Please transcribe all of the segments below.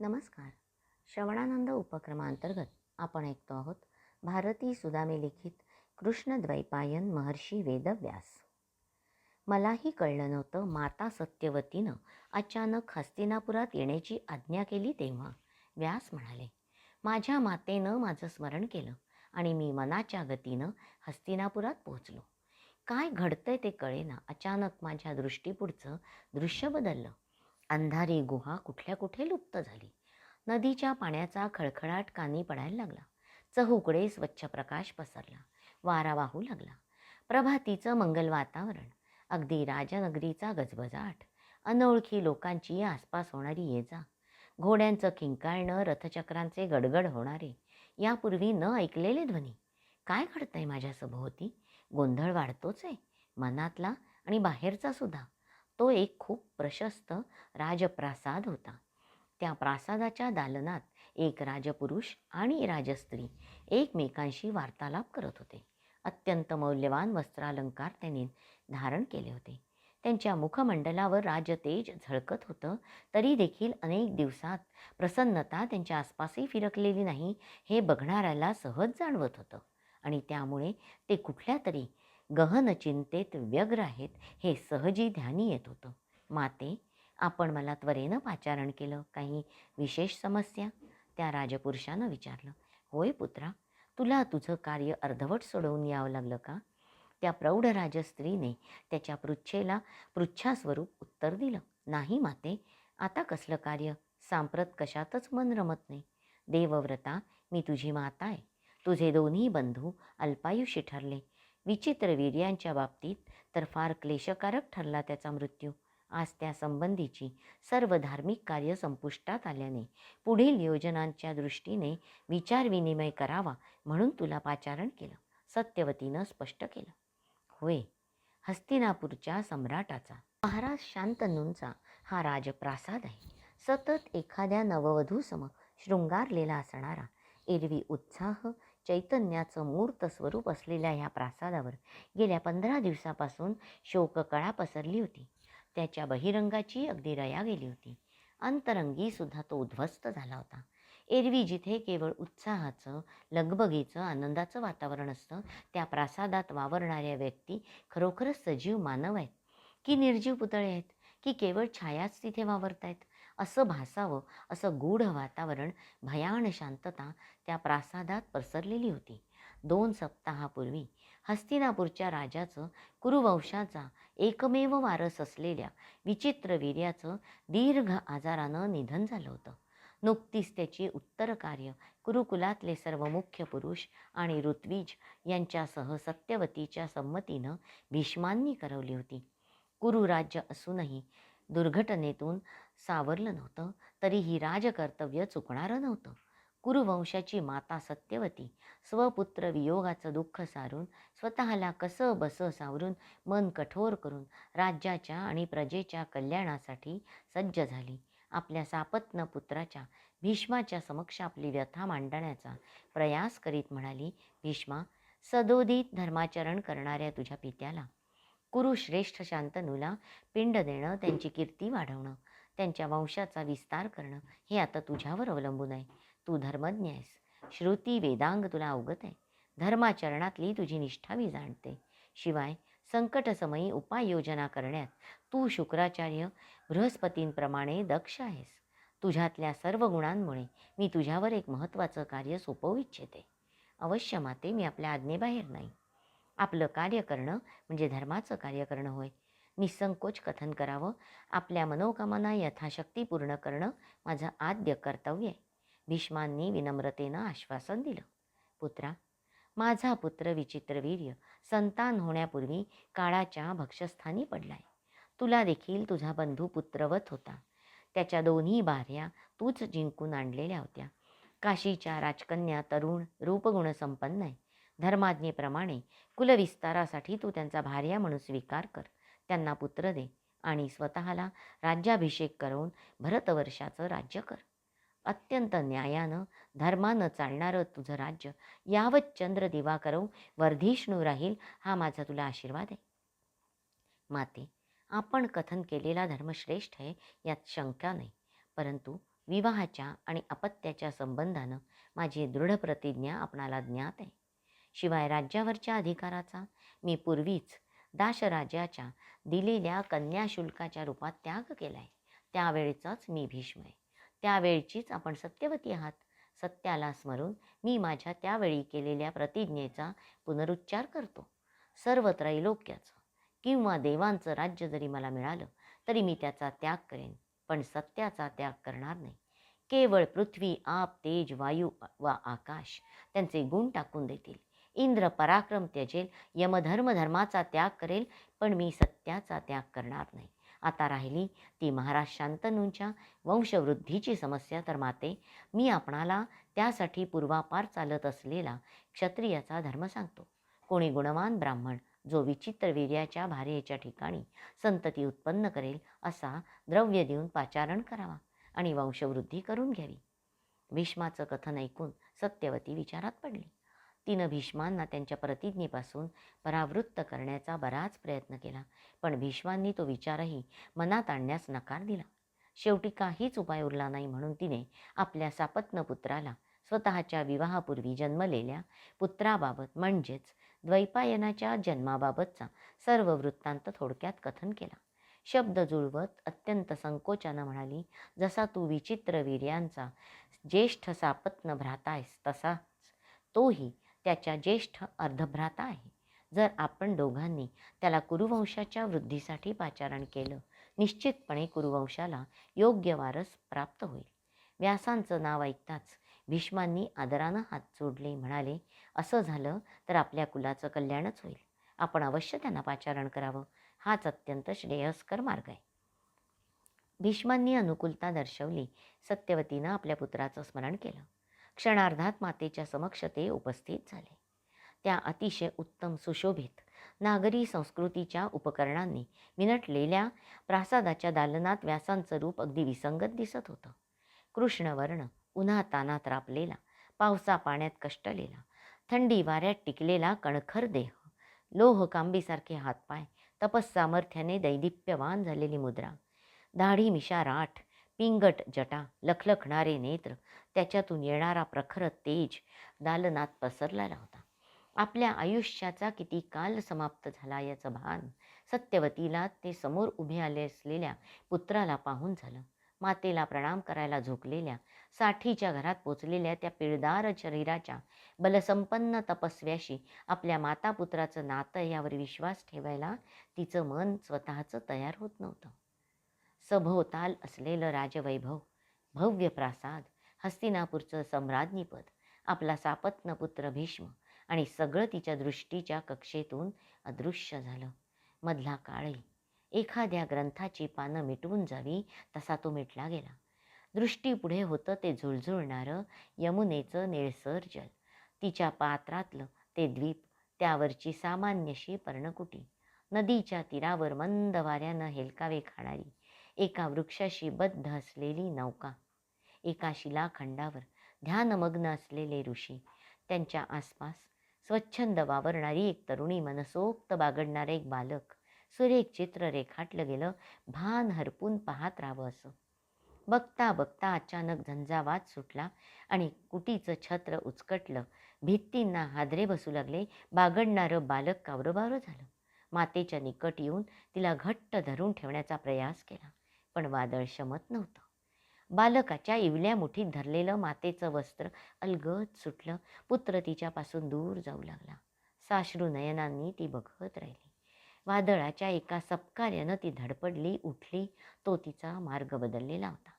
नमस्कार. श्रवणानंद उपक्रमांतर्गत आपण ऐकतो आहोत भारती सुदामे लिखित कृष्णद्वैपायन महर्षी वेदव्यास. मलाही कळलं नव्हतं माता सत्यवतीनं अचानक हस्तिनापुरात येण्याची आज्ञा केली तेव्हा. व्यास म्हणाले माझ्या मातेनं माझं स्मरण केलं आणि मी मनाच्या गतीनं हस्तिनापुरात पोहोचलो. काय घडतंय ते कळेना. अचानक माझ्या दृष्टीपुढचं दृश्य बदललं. अंधारी गुहा कुठल्या कुठे लुप्त झाली. नदीच्या पाण्याचा खळखळाट कानी पडायला लागला. चहूकडे स्वच्छ प्रकाश पसरला. वारा वाहू लागला. प्रभातीचं मंगल वातावरण. अगदी राजनगरीचा गजबजाट. अनोळखी लोकांची आसपास होणारी ये जा. घोड्यांचं किंकाळणं रथचक्रांचे गडगड होणारे. यापूर्वी न ऐकलेले ध्वनी. काय घडतंय माझ्या सभोवती गोंधळ वाढतोच आहे. मनातला आणि बाहेरचा सुद्धा. तो एक खूप प्रशस्त राजप्रासाद होता. त्या प्रासादाच्या दालनात एक राजपुरुष आणि राजस्त्री एकमेकांशी वार्तालाप करत होते. अत्यंत मौल्यवान वस्त्रालंकार त्यांनी धारण केले होते. त्यांच्या मुखमंडलावर राजतेज झळकत होतं तरी देखील अनेक दिवसात प्रसन्नता त्यांच्या आसपासही फिरकलेली नाही हे बघणाऱ्याला सहज जाणवत होतं. आणि त्यामुळे ते कुठल्या तरी गहन चिंतेत व्यग्र आहेत हे सहजी ध्यानी येत होतं. माते आपण मला त्वरेनं पाचारण केलं. काही विशेष समस्या? त्या राजपुरुषानं विचारलं. होय पुत्रा तुला तुझं कार्य अर्धवट सोडवून यावं लागलं का? त्या प्रौढ राजस्त्रीने त्याच्या पृच्छेला पृच्छास्वरूप उत्तर दिलं. नाही माते आता कसलं कार्य? सांप्रत कशातच मन रमत नाही. देवव्रता मी तुझी माता आहे तुझे दोन्ही बंधू अल्पायुषी ठरले. विचित्रवीर यांच्या बाबतीत तर फार क्लेशकारक ठरला त्याचा मृत्यू. आज त्यासंबंधीची सर्व धार्मिक कार्य संपुष्टात आल्याने पुढील योजनांच्या दृष्टीने विचारविनिमय करावा म्हणून तुला पाचारण केलं सत्यवतीनं स्पष्ट केलं. होय हस्तिनापूरच्या सम्राटाचा. महाराज शांतनूंचा हा राजप्रासाद आहे. सतत एखाद्या नववधूसम शृंगारलेला असणारा एरवी उत्साह चैतन्याचं मूर्त स्वरूप असलेल्या ह्या प्रासादावर गेल्या पंधरा दिवसापासून शोककळा पसरली होती. त्याच्या बहिरंगाची अगदी रया गेली होती. अंतरंगी सुद्धा तो उद्ध्वस्त झाला होता. एरवी जिथे केवळ उत्साहाचं लगबगीचं आनंदाचं वातावरण असतं त्या प्रासादात वावरणाऱ्या व्यक्ती खरोखरच सजीव मानव आहेत. की निर्जीव पुतळे आहेत? की केवळ छायाच तिथे वावरत आहेत असं भासावं असं गूढ वातावरण भयान शांतता त्या प्रासादात पसरलेली होती. दोन सप्ताहापूर्वी हस्तिनापूरच्या राजाचं कुरुवंशाचा एकमेव वारस असलेल्या विचित्र वीर्याचं दीर्घ आजारानं निधन झालं होतं. नुकतीच त्याची उत्तर कार्य कुरुकुलातले सर्व मुख्य पुरुष आणि ऋत्विज यांच्यासह सत्यवतीच्या संमतीनं भीष्मांनी करवली होती. कुरुराज्य असूनही दुर्घटनेतून सावरलं नव्हतं. तरीही राजकर्तव्य चुकणारं नव्हतं. कुरुवंशाची माता सत्यवती. स्वपुत्र वियोगाचं दुःख सारून स्वतःला कसं बसं सावरून मन कठोर करून राज्याच्या आणि प्रजेच्या कल्याणासाठी सज्ज झाली. आपल्या सापत्न पुत्राच्या भीष्माच्या समक्ष आपली व्यथा मांडण्याचा प्रयास करीत म्हणाली भीष्मा सदोदित धर्माचरण करणाऱ्या तुझ्या पित्याला कुरुश्रेष्ठ शांतनूला पिंड देणं त्यांची कीर्ती वाढवणं त्यांच्या वंशाचा विस्तार करणं हे आता तुझ्यावर अवलंबून आहे. तू धर्मज्ञ आहेस. श्रुती वेदांग तुला अवगत आहे. धर्माचरणातली तुझी निष्ठा मी जाणते. शिवाय संकटसमयी उपाययोजना करण्यात तू शुक्राचार्य बृहस्पतींप्रमाणे दक्ष आहेस. तुझ्यातल्या सर्व गुणांमुळे मी तुझ्यावर एक महत्त्वाचं कार्य सोपवू इच्छिते. अवश्य माते मी आपल्या आज्ञेबाहेर नाही. आपलं कार्य करणं म्हणजे धर्माचं कार्य करणं होय. निसंकोच कथन करावं. आपल्या मनोकामना यथाशक्ती पूर्ण करणं माझं आद्य कर्तव्य आहे. भीष्मांनी विनम्रतेनं आश्वासन दिलं. पुत्रा माझा पुत्र विचित्रवीर्य संतान होण्यापूर्वी काळाच्या भक्षस्थानी पडलाय. तुला देखील तुझा बंधू पुत्रवत होता. त्याच्या दोन्ही बाऱ्या तूच जिंकून आणलेल्या होत्या. काशीच्या राजकन्या तरुण रूपगुण संपन्न आहे. धर्माज्ञेप्रमाणे कुलविस्तारासाठी तू त्यांचा भार्या म्हणून स्वीकार कर. त्यांना पुत्र दे आणि स्वतःला राज्याभिषेक करून भरतवर्षाचं राज्य कर. अत्यंत न्यायानं धर्मानं चालणारं तुझं राज्य यावत चंद्र दिवाकरव वर्धिष्णू राहील हा माझा तुला आशीर्वाद आहे. माते आपण कथन केलेला धर्म श्रेष्ठ आहे यात शंका नाही परंतु विवाहाच्या आणि अपत्याच्या संबंधानं माझी दृढ प्रतिज्ञा आपणाला ज्ञात आहे. शिवाय राज्यावरच्या अधिकाराचा मी पूर्वीच दाशराजाच्या दिलेल्या कन्याशुल्काच्या रूपात त्याग केला आहे त्यावेळचाच मी भीष्म आहे. त्यावेळचीच आपण सत्यवती आहात. सत्याला स्मरून मी माझ्या त्यावेळी केलेल्या प्रतिज्ञेचा पुनरुच्चार करतो. सर्व त्रैलोक्याचं किंवा देवांचं राज्य जरी मला मिळालं तरी मी त्याचा त्याग करेन. पण सत्याचा त्याग करणार नाही. केवळ पृथ्वी आप तेज वायू वा आकाश त्यांचे गुण टाकून देतील. इंद्र पराक्रम त्यजेल यमधर्म धर्माचा त्याग करेल पण मी सत्याचा त्याग करणार नाही. आता राहिली ती महाराज शांतनूंच्या वंशवृद्धीची समस्या तर माते मी आपणाला त्यासाठी पूर्वापार चालत असलेला क्षत्रियाचा धर्म सांगतो. कोणी गुणवान ब्राह्मण जो विचित्र वीर्याच्या भार्येच्या ठिकाणी संतती उत्पन्न करेल असा द्रव्य देऊन पाचारण करावा आणि वंशवृद्धी करून घ्यावी. भीष्माचं कथन ऐकून सत्यवती विचारात पडली. तिनं भीष्मांना त्यांच्या प्रतिज्ञेपासून परावृत्त करण्याचा बराच प्रयत्न केला पण भीष्मांनी तो विचारही मनात आणण्यास नकार दिला. शेवटी काहीच उपाय उरला नाही म्हणून तिने आपल्या सापत्न पुत्राला स्वतःच्या विवाहापूर्वी जन्मलेल्या पुत्राबाबत म्हणजेच द्वैपायनाच्या जन्माबाबतचा सर्व वृत्तांत थोडक्यात कथन केला. शब्द जुळवत अत्यंत संकोचानं म्हणाली जसा तू विचित्र वीर्यांचा ज्येष्ठ सापत्न भ्राता आहेस तसाच तोही त्याच्या ज्येष्ठ अर्धभ्राता आहे. जर आपण दोघांनी त्याला कुरुवंशाच्या वृद्धीसाठी पाचारण केलं निश्चितपणे कुरुवंशाला योग्य वारस प्राप्त होईल. व्यासांचं नाव ऐकताच भीष्मांनी आदरानं हात जोडले म्हणाले असं झालं तर आपल्या कुलाचं कल्याणच होईल. आपण अवश्य त्यांना पाचारण करावं. हाच अत्यंत श्रेयस्कर मार्ग आहे. भीष्मांनी अनुकूलता दर्शवली. सत्यवतीनं आपल्या पुत्राचं स्मरण केलं. क्षणार्धात मातेच्या समक्ष ते उपस्थित झाले. त्या अतिशय उत्तम सुशोभित नागरी संस्कृतीच्या उपकरणांनी विनटलेल्या प्रासादाच्या दालनात व्यासांचं रूप अगदी विसंगत दिसत होतं. कृष्णवर्ण उन्हा तानात रापलेला पावसा पाण्यात कष्टलेला थंडी वाऱ्यात टिकलेला कणखर देह लोह कांबीसारखे हातपाय तपस्सामर्थ्याने दैदिप्यवान झालेली मुद्रा दाढी मिशा राठ पिंगट जटा लखलखणारे नेत्र त्याच्यातून येणारा प्रखर तेज दालनात पसरलेला होता. आपल्या आयुष्याचा किती काल समाप्त झाला याचं भान सत्यवतीला ते समोर उभे आले असलेल्या पुत्राला पाहून झालं. मातेला प्रणाम करायला झोकलेल्या साठीच्या घरात पोचलेल्या त्या पिळदार शरीराच्या बलसंपन्न तपस्व्याशी आपल्या माता पुत्राचं नातं यावर विश्वास ठेवायला तिचं मन स्वतःचं तयार होत नव्हतं. सभोवताल असलेलं राजवैभव भव्य प्रासाद हस्तिनापूरचं सम्राज्ञीपद आपला सापत्न पुत्र भीष्म आणि सगळं तिच्या दृष्टीच्या कक्षेतून अदृश्य झालं. मधला काळही एखाद्या ग्रंथाची पानं मिटवून जावी तसा तो मिटला गेला. दृष्टीपुढे होतं ते झुळझुळणारं यमुनेचं निळसर जल. तिच्या पात्रातलं ते द्वीप त्यावरची सामान्यशी पर्णकुटी. नदीच्या तीरावर मंद वाऱ्यानं हेलकावे खाणारी. एका वृक्षाशी बद्ध असलेली नौका एका शिलाखंडावर ध्यानमग्न असलेले ऋषी त्यांच्या आसपास स्वच्छंद वावरणारी एक तरुणी मनसोक्त बागडणारे एक बालक सुरेख चित्र रेखाटलं गेलं भान हरपून पाहत राहावं असं बघता बघता अचानक झंझावात सुटला आणि कुटीचं छत्र उचकटलं. भित्तींना हादरे बसू लागले. बागडणारं बालक कावरबावरं झालं. मातेच्या निकट येऊन तिला घट्ट धरून ठेवण्याचा प्रयास केला. पण वादळ शमत नव्हतं. बालकाच्या इवल्या मुठीत धरलेलं मातेचं वस्त्र अलगद सुटलं. पुत्र तिच्यापासून दूर जाऊ लागला. साश्रू नयनांनी ती बघत राहिली. वादळाच्या एका सपकार्यानं ती धडपडली उठली. तो तिचा मार्ग बदललेला होता.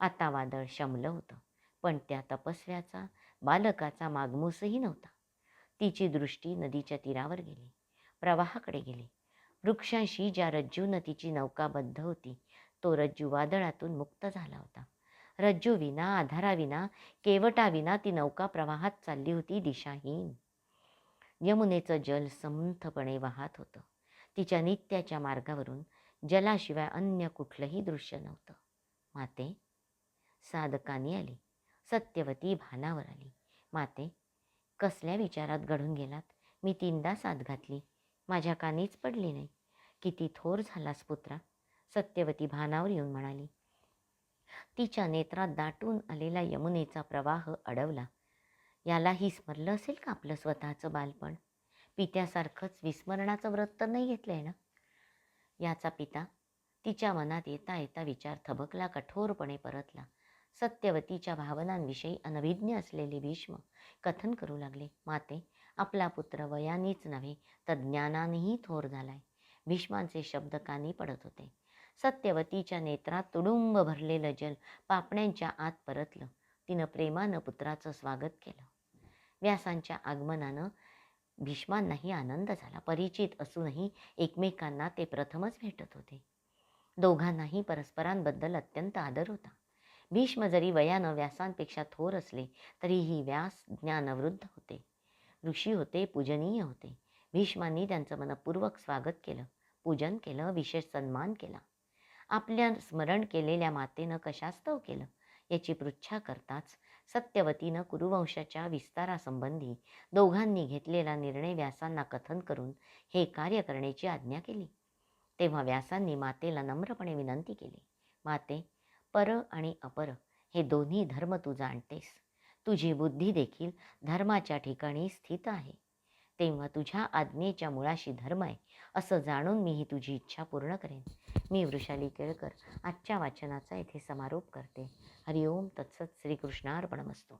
आता वादळ शमलं होतं. पण त्या तपस्व्याचा बालकाचा मागमूसही नव्हता. तिची दृष्टी नदीच्या तीरावर गेली. प्रवाहाकडे गेली. वृक्षांशी ज्या रज्जूनं तिची नौका बद्ध होती तो रज्जू वादळातून मुक्त झाला होता. रज्जूविना आधाराविना केवटाविना ती नौका प्रवाहात चालली होती दिशाहीन. यमुनेचं जल समंथपणे वाहत होतं. तिच्या नित्याच्या मार्गावरून जलाशिवाय अन्य कुठलंही दृश्य नव्हतं. माते साधकानी आली. सत्यवती भानावर आली. माते कसल्या विचारात घडून गेलात? मी तीनदा साथ घातली. माझ्या कानीच पडली नाही. किती थोर झालास पुत्रा. सत्यवती भानावर येऊन म्हणाली तिच्या नेत्रात दाटून आलेला यमुनेचा प्रवाह अडवला. यालाही स्मरलं असेल का आपलं स्वतःचं बालपण? पित्यासारखंच विस्मरणाचं व्रत तर नाही घेतलंय ना? याचा पिता तिच्या मनात येता येता विचार थबकला कठोरपणे परतला. सत्यवतीच्या भावनांविषयी अनभिज्ञ असलेले भीष्म कथन करू लागले माते आपला पुत्र वयानेच नव्हे तर ज्ञानानेही थोर झालाय भीष्मांचे शब्द कानी पडत होते. सत्यवतीच्या नेत्रात तुडुंब भरलेलं जल पापण्यांच्या आत परतलं. तिनं प्रेमानं पुत्राचं स्वागत केलं. व्यासांच्या आगमनानं भीष्मांनाही आनंद झाला. परिचित असूनही एकमेकांना ते प्रथमच भेटत होते. दोघांनाही परस्परांबद्दल अत्यंत आदर होता. भीष्म जरी वयानं व्यासांपेक्षा थोर असले तरीही व्यास ज्ञानवृद्ध होते. ऋषी होते पूजनीय होते. भीष्मांनी त्यांचं मनपूर्वक स्वागत केलं. पूजन केलं विशेष सन्मान केला. आपल्या स्मरण केलेल्या मातेनं कशास्तव केलं? याची पृच्छा करताच सत्यवतीनं कुरुवंशाच्या विस्तारासंबंधी दोघांनी घेतलेला निर्णय व्यासांना कथन करून हे कार्य करण्याची आज्ञा केली. तेव्हा व्यासांनी मातेला नम्रपणे विनंती केली माते पर आणि अपर हे दोन्ही धर्म तू जाणतेस. तुझी बुद्धी देखील धर्माच्या ठिकाणी स्थित आहे. तेव्हा तुझ्या आज्ञेच्या मुळाशी धर्म आहे असं जाणून मी ही तुझी इच्छा पूर्ण करेन. मी वृषाली केळकर आजच्या वाचनाचा येथे समारोप करते. हरिओम तत्सत श्रीकृष्णार्पणमस्तू.